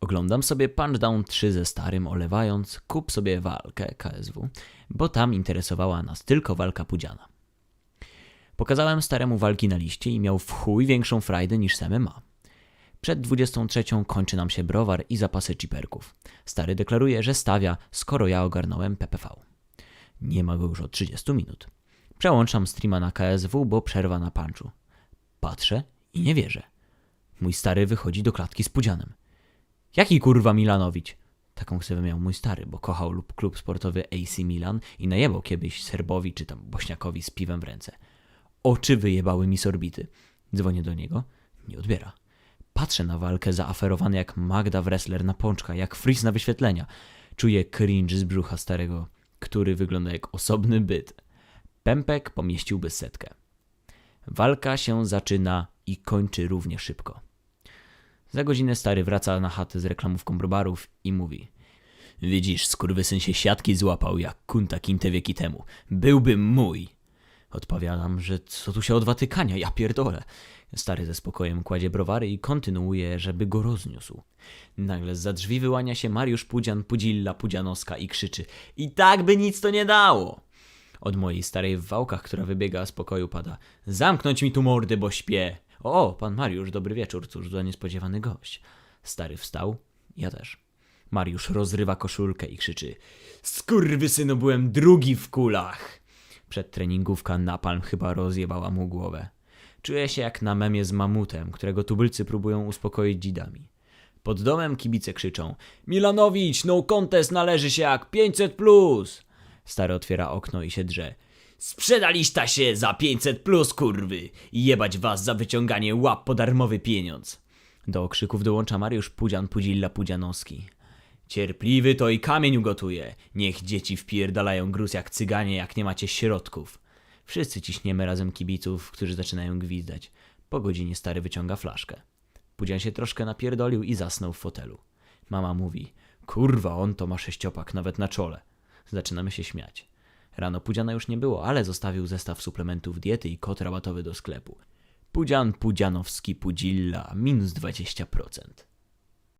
Oglądam sobie Punchdown 3 ze starym, olewając, kup sobie walkę KSW, bo tam interesowała nas tylko walka Pudziana. Pokazałem staremu walki na liście i miał w chuj większą frajdę niż Seme ma. Przed 23 kończy nam się browar i zapasy chiperków. Stary deklaruje, że stawia, skoro ja ogarnąłem PPV. Nie ma go już od 30 minut. Przełączam streama na KSW, bo przerwa na punchu. Patrzę i nie wierzę. Mój stary wychodzi do klatki z pudzianem. Jaki kurwa Milanowicz? Taką ksywę miał mój stary, bo kochał lub klub sportowy AC Milan i najebał kiedyś Serbowi czy tam Bośniakowi z piwem w ręce. Oczy wyjebały mi z orbity. Dzwonię do niego, nie odbiera. Patrzę na walkę zaaferowany jak Magda Wrestler na pączka, jak Fris na wyświetlenia. Czuję cringe z brzucha starego, który wygląda jak osobny byt. Pępek pomieściłby setkę. Walka się zaczyna i kończy równie szybko. Za godzinę stary wraca na chatę z reklamówką brobarów i mówi Widzisz, skurwysyn się siatki złapał jak kunta kinte wieki temu. Byłby mój. Odpowiadam, że co tu się od Watykania, ja pierdolę. Stary ze spokojem kładzie browary i kontynuuje, żeby go rozniósł. Nagle za drzwi wyłania się Mariusz Pudzian, Pudzilla, Pudzianowska i krzyczy I tak by nic to nie dało! Od mojej starej w wałkach, która wybiega z pokoju, pada Zamknąć mi tu mordy, bo śpię! O, pan Mariusz, dobry wieczór, cóż za niespodziewany gość. Stary wstał, ja też. Mariusz rozrywa koszulkę i krzyczy Skurwysynu, byłem drugi w kulach! Przedtreningówka napalm chyba rozjebała mu głowę. Czuję się jak na memie z mamutem, którego tubylcy próbują uspokoić dzidami. Pod domem kibice krzyczą Milanowicz, no contest należy się jak 500 plus! Stary otwiera okno i się drze. Sprzedaliście się za 500 plus, kurwy! Jebać was za wyciąganie łap po darmowy pieniądz! Do okrzyków dołącza Mariusz Pudzian Pudzilla Pudzianowski. Cierpliwy to i kamień ugotuje. Niech dzieci wpierdalają gruz jak cyganie, jak nie macie środków. Wszyscy ciśniemy razem kibiców, którzy zaczynają gwizdać. Po godzinie stary wyciąga flaszkę. Pudzian się troszkę napierdolił i zasnął w fotelu. Mama mówi, kurwa, on to ma sześciopak nawet na czole. Zaczynamy się śmiać. Rano Pudziana już nie było, ale zostawił zestaw suplementów diety i kod rabatowy do sklepu. Pudzian Pudzianowski Pudzilla minus 20%.